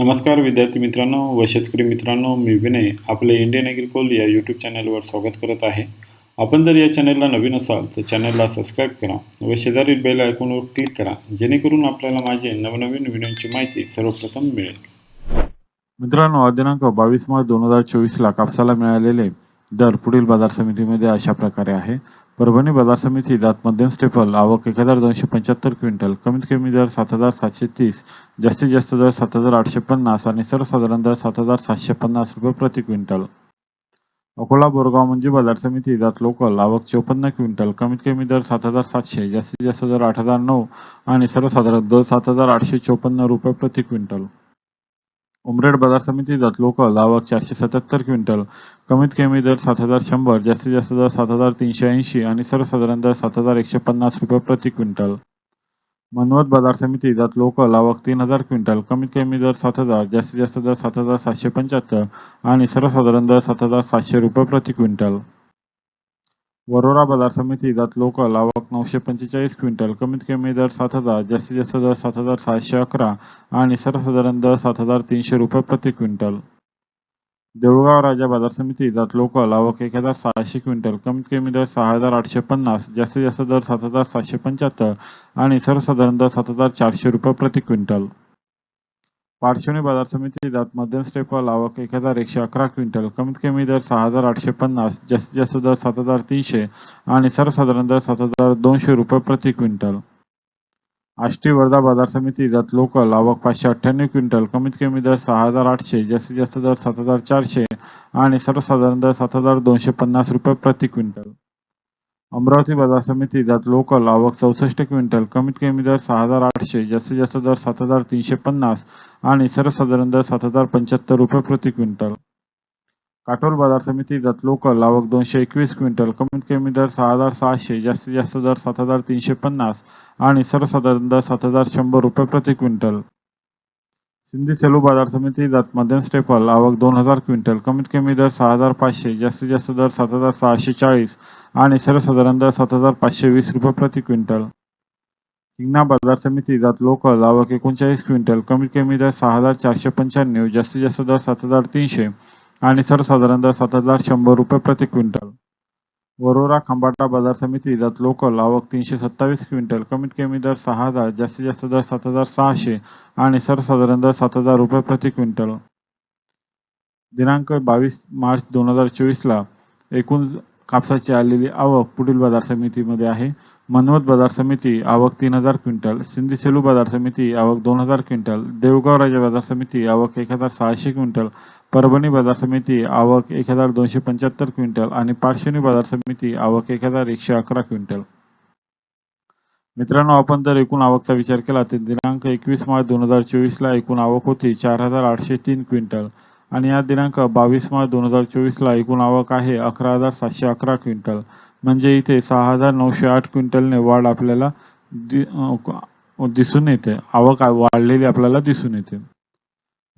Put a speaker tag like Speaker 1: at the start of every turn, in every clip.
Speaker 1: नमस्कार विद्यार्थी मित्रांनो व शेतकरी मित्रांनो मी विनय आपले इंडियन ॲग्रिकोल या यूट्यूब चॅनलवर स्वागत करत आहे. आपण जर या चॅनलला नवीन असाल तर चॅनलला सबस्क्राईब करा व शेजारील बेल आयकॉनवर क्लिक करा जेणेकरून आपल्याला माझे नवनवीन व्हिडिओची माहिती सर्वप्रथम मिळेल.
Speaker 2: मित्रांनो दिनांक बावीस मार्च दोन हजार चोवीसला कापसाला मिळालेले दर पुढील बाजार समितीमध्ये अशा प्रकारे आहे. परभणी बाजार समिती दात मध्यम स्टेपल आवक एक हजार दोनशे पंच्याहत्तर क्विंटल कमीत कमी दर सात हजार सातशे तीस जास्तीत जास्त दर सात हजार आठशे पन्नास आणि सर्वसाधारण दर सात हजार सातशे पन्नास रुपये प्रति क्विंटल. अकोला बोरगाव म्हणजे बाजार समिती दात लोकल आवक चौपन्न क्विंटल कमीत कमी दर सात हजार सातशे जास्तीत जास्त दर आठ हजार नऊ आणि सर्वसाधारण दर सात हजार आठशे चौपन्न रुपये प्रति क्विंटल. उमरेड बाजार समिती लोकल आवक चारशे सत्याहत्तर क्विंटल. कमीत कमी दर सात हजार शंभर जास्तीत जास्त दर सात हजार तीनशे ऐंशी आणि सर्वसाधारण दर सात हजार एकशे पन्नास रुपये प्रति क्विंटल. मनवत बाजार समिती जात लोकल आवक तीन हजार क्विंटल कमीत कमी दर सात हजार जास्तीत जास्त दर सात हजार सातशे पंच्याहत्तर आणि सर्वसाधारण दर सात हजार सातशे रुपये प्रति क्विंटल. वरोरा बाजार समिती जात लोकल आवक नऊशे पंचेचाळीस क्विंटल कमीत कमी दर सात हजार जास्तीत जास्त दर सात हजार सहाशे अकरा आणि सर्वसाधारण दर सात हजार तीनशे रुपये प्रति क्विंटल. देऊळगाव राजा बाजार समिती जात लोकल आवक एक हजार सहाशे क्विंटल कमीत कमी दर सहा हजार आठशे पन्नास जास्तीत जास्त दर सात हजार सातशे पंच्याहत्तर आणि सर्वसाधारण दर सात हजार चारशे रुपये प्रति क्विंटल. पारशिवनी बाजार समितीत मध्यम स्टेपल आवक एक हजार एकशे अकरा क्विंटल. कमीत कमी दर सहा हजार आठशे पन्नास जास्तीत जास्त दर सात हजार तीनशे आणि सर्वसाधारण दर सात हजार दोनशे रुपये प्रति क्विंटल. आष्टी वर्धा बाजार समिती लोकल आवक पाचशे अठ्ठ्याण्णव क्विंटल. कमीत कमी दर सहा हजार आठशे जास्तीत जास्त दर सात हजार चारशे आणि सर्वसाधारण दर सात हजार दोनशे पन्नास रुपये प्रति क्विंटल. अमरावती बाजार समिती दात लोकल आवक चौसष्ट क्विंटल कमीत कमी दर सहा हजार आठशे जास्तीत जास्त दर सात हजार तीनशे पन्नास आणि सर्वसाधारण दर सात हजार पंच्याहत्तर रुपये प्रति क्विंटल. काटोल बाजार समिती दात लोकल आवक दोनशे एकवीस क्विंटल कमीत कमी दर सहा हजार सहाशे जास्तीत जास्त दर सात हजार तीनशे पन्नास आणि सर्वसाधारण दर सात हजार शंभर रुपये प्रति क्विंटल. सिंधी सेलू बाजार समिती जात मध्यम स्टेपल आवक दोन हजार क्विंटल कमीत कमी दर सहा हजार पाचशे जास्तीत जास्त दर सात हजार सहाशे चाळीस आणि सर्वसाधारण दर सात हजार पाचशे वीस रुपये प्रति क्विंटल. हिंगणा बाजार समिती जात लोकल आवक एकोणचाळीस क्विंटल कमीत कमी दर सहा हजार चारशे पंच्याण्णव जास्तीत जास्त दर सात हजार तीनशे आणि सर्वसाधारण दर सात हजार शंभर रुपये प्रति क्विंटल. वरोरा खंबाटा बाजार समिती जात लोकल आवक तीनशे सत्तावीस क्विंटल कमीत कमी दर सहा हजार जास्तीत जास्त दर सात हजार सहाशे आणि सर्वसाधारण दर सात हजार रुपये प्रति क्विंटल. दिनांक बावीस मार्च दोन हजार चोवीसला एकूण कापसाची आलेली आवक पुढील बाजार समितीमध्ये आहे. मनवत बाजार समिती आवक तीन हजार क्विंटल. सिंधी सेलू बाजार समिती आवक दोन हजार क्विंटल. देवगाव राजा बाजार समिती आवक एक हजार सहाशे क्विंटल. परभणी बाजार समिती आवक एक हजार दोनशे पंच्याहत्तर क्विंटल. आणि पारशिवनी बाजार समिती आवक एक हजार एकशे अकरा क्विंटल. मित्रांनो आपण जर एकूण आवकचा विचार केला तर दिनांक एकवीस मार्च दोन हजार चोवीसला एकूण आवक होती चार हजार आठशे तीन क्विंटल. आणि आज दिनांक बावीस मार्च दोन हजार चोवीसला एकूण आवक आहे अकरा हजार सातशे अकरा क्विंटल. म्हणजे इथे सहा हजार नऊशे आठ क्विंटलने वाढ आपल्याला दिसून येते. आवक वाढलेली आपल्याला दिसून येते.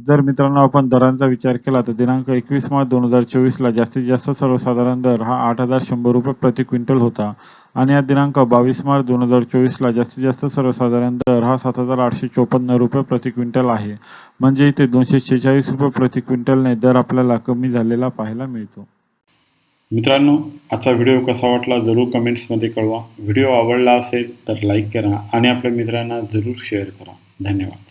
Speaker 2: जर मित्रांनो आपण दरांचा विचार केला तर दिनांक एकवीस मार्च दोन हजार चोवीसला जास्तीत जास्त सर्वसाधारण दर हा आठ हजार शंभर रुपये प्रति क्विंटल होता. आणि या दिनांक बावीस मार्च दोन हजार चोवीसला जास्तीत जास्त सर्वसाधारण दर हा सात हजार आठशे चोपन्न रुपये प्रति क्विंटल आहे. म्हणजे इथे दोनशे शेहेचाळीस रुपये प्रति क्विंटलने दर आपल्याला कमी झालेला पाहायला मिळतो.
Speaker 1: मित्रांनो आजचा व्हिडिओ कसा वाटला जरूर कमेंट्समध्ये कळवा. व्हिडिओ आवडला असेल तर लाईक करा आणि आपल्या मित्रांना जरूर शेअर करा. धन्यवाद.